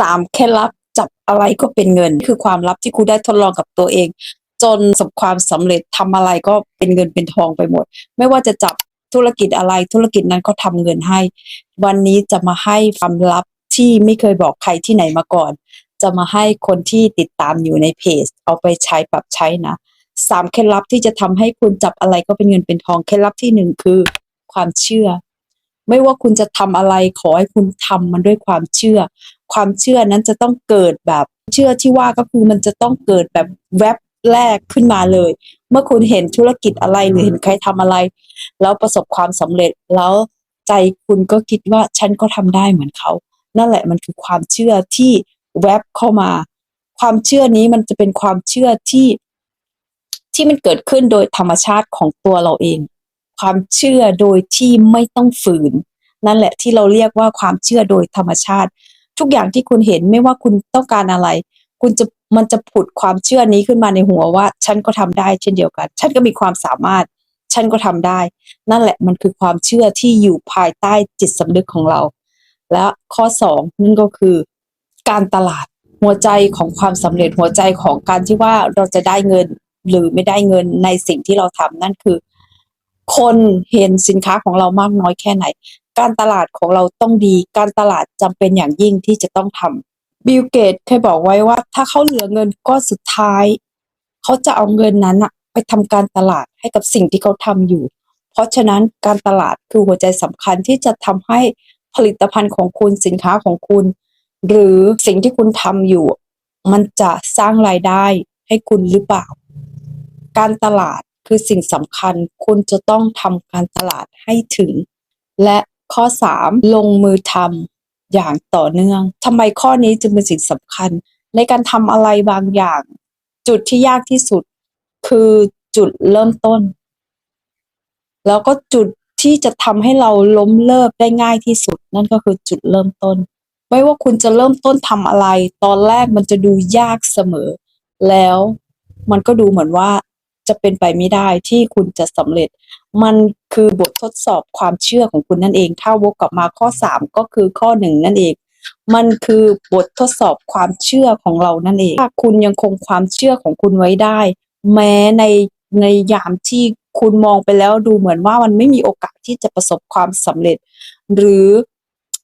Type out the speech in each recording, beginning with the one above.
สามเคล็ดลับจับอะไรก็เป็นเงิน คือความลับที่คุณได้ทดลองกับตัวเอง จนประสบความสำเร็จทำอะไรก็เป็นเงินเป็นทองไปหมด ไม่ว่าจะจับธุรกิจอะไรธุรกิจนั้นก็ทำเงินให้ วันนี้จะมาให้ความลับที่ไม่เคยบอกใครที่ไหนมาก่อน จะมาให้คนที่ติดตามอยู่ในเพจ เอาไปใช้ปรับใช้นะสามเคล็ดลับที่จะทำให้คุณจับอะไรก็เป็นเงินเป็นทองเคล็ดลับที่หนึ่งคือความเชื่อ ไม่ว่าคุณจะทำอะไรขอให้คุณทำมันด้วยความเชื่อ ความเชื่อนั้นจะต้องเกิดแบบเชื่อที่ว่าก็คือมันจะต้องเกิดแบบแวบแรกขึ้นมาเลย เมื่อคุณเห็นธุรกิจอะไรหรือเห็นใครทำอะไร แล้วประสบความสำเร็จแล้วใจคุณก็คิดว่าฉันก็ทำได้เหมือนเขา นั่นแหละมันคือความเชื่อที่แวบเข้ามา ความเชื่อนี้มันจะเป็นความเชื่อที่ที่มันเกิดขึ้นโดยธรรมชาติของตัวเราเอง ความเชื่อโดยที่ไม่ต้องฝืน นั่นแหละที่เราเรียกว่าความเชื่อโดยธรรมชาติ ทุกอย่างที่คุณเห็นไม่ว่าคุณต้องการอะไร คุณจะมันจะผุดความเชื่อนี้ขึ้นมาในหัวว่า ฉันก็ทำได้เช่นเดียวกัน ฉันก็มีความสามารถ ฉันก็ทำได้ นั่นแหละมันคือความเชื่อที่อยู่ภายใต้จิตสำนึกของเรา และข้อสองนั่นก็คือ การตลาดหัวใจของความสำเร็จหัวใจของการที่ว่าเราจะได้เงินหรือไม่ได้เงินในสิ่งที่เราทำนั่นคือ คนเห็นสินค้าของเรามากน้อยแค่ไหน การตลาดของเราต้องดี การตลาดจำเป็นอย่างยิ่งที่จะต้องทำบิลเกตเคยบอกไว้ว่า ถ้าเขาเหลือเงินก้อนสุดท้าย เขาจะเอาเงินนั้นอะไปทำการตลาดให้กับสิ่งที่เขาทำอยู่ เพราะฉะนั้นการตลาดคือหัวใจสำคัญที่จะทำให้ผลิตภัณฑ์ของคุณสินค้าของคุณ หรือสิ่งที่คุณทำอยู่ มันจะสร้างรายได้ให้คุณหรือเปล่า การตลาดคือสิ่งสำคัญ คุณจะต้องทำการตลาดให้ถึง และ ข้อ 3 ลงมือทำอย่างต่อเนื่องทำไมข้อนี้จึงเป็นสิ่งสำคัญ ในการทำอะไรบางอย่าง จุดที่ยากที่สุด คือจุดเริ่มต้น แล้วก็จุดที่จะทำให้เราล้มเลิกได้ง่ายที่สุด นั่นก็คือจุดเริ่มต้น ไม่ว่าคุณจะเริ่มต้นทำอะไร ตอนแรกมันจะดูยากเสมอ แล้วมันก็ดูเหมือนว่าจะเป็นไปไม่ได้ที่คุณจะสำเร็จ มัน คือบททดสอบความเชื่อของคุณนั่นเอง ถ้าวกกลับมาข้อ 3 ก็คือข้อหนึ่งนั่นเอง มันคือบททดสอบความเชื่อของเรานั่นเอง ถ้าคุณยังคงความเชื่อของคุณไว้ได้ แม้ในในยามที่คุณมองไปแล้วดูเหมือนว่ามันไม่มีโอกาสที่จะประสบความสำเร็จ หรือ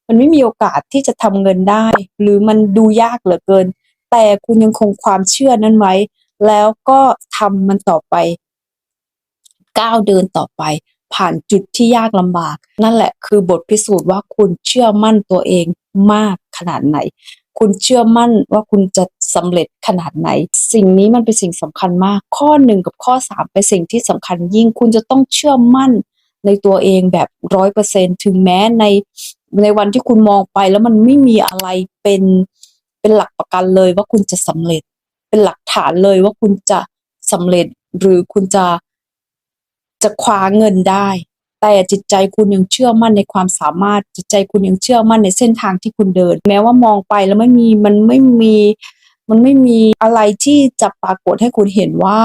มันไม่มีโอกาสที่จะทำเงินได้ หรือมันดูยากเหลือเกิน แต่คุณยังคงความเชื่อนั้นไว้ แล้วก็ทำมันต่อไปก้าวเดินต่อไป ผ่านจุดที่ยากลำบาก นั่นแหละคือบทพิสูจน์ว่าคุณเชื่อมั่นตัวเองมากขนาดไหน คุณเชื่อมั่นว่าคุณจะสำเร็จขนาดไหน สิ่งนี้มันเป็นสิ่งสำคัญมาก ข้อหนึ่งกับข้อสามเป็นสิ่งที่สำคัญยิ่งคุณจะต้องเชื่อมั่นในตัวเองแบบร้อยเปอร์เซ็นถึงแม้ในในวันที่คุณมองไปแล้วมันไม่มีอะไรเป็นเป็นหลักประกันเลยว่าคุณจะสำเร็จ เป็นหลักฐานเลยว่าคุณจะสำเร็จหรือคุณจะ จะคว้าเงินได้ แต่จิตใจคุณยังเชื่อมั่นในความสามารถ จิตใจคุณยังเชื่อมั่นในเส้นทางที่คุณเดิน แม้ว่ามองไปแล้วไม่มีมันไม่มีมันไม่มีอะไรที่จะปรากฏให้คุณเห็นว่า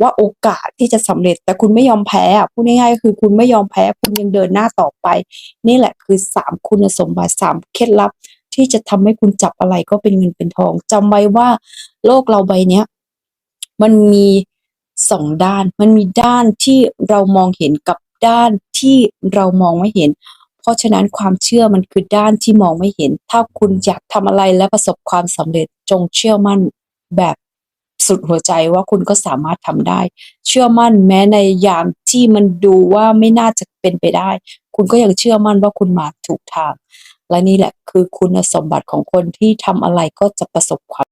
ว่าโอกาสที่จะสำเร็จแต่คุณไม่ยอมแพ้อะพูดง่ายๆคือคุณไม่ยอมแพ้คุณยังเดินหน้าต่อไป นี่แหละคือสามคุณสมบัติสามเคล็ดลับ ที่จะทำให้คุณจับอะไรก็เป็นเงินเป็นทองจำไว้ว่าโลกเราใบเนี้ยมันมี สองด้าน มันมีด้านที่เรามองเห็นกับด้านที่เรามองไม่เห็น เพราะฉะนั้นความเชื่อมันคือด้านที่มองไม่เห็น ถ้าคุณอยากทำอะไรและประสบความสำเร็จจงเชื่อมั่นแบบสุดหัวใจว่าคุณก็สามารถทำได้ เชื่อมั่นแม้ในยามที่มันดูว่าไม่น่าจะเป็นไปได้ คุณก็ยังเชื่อมั่นว่าคุณมาถูกทาง และนี่แหละคือคุณสมบัติของคนที่ทำอะไรก็จะประสบความ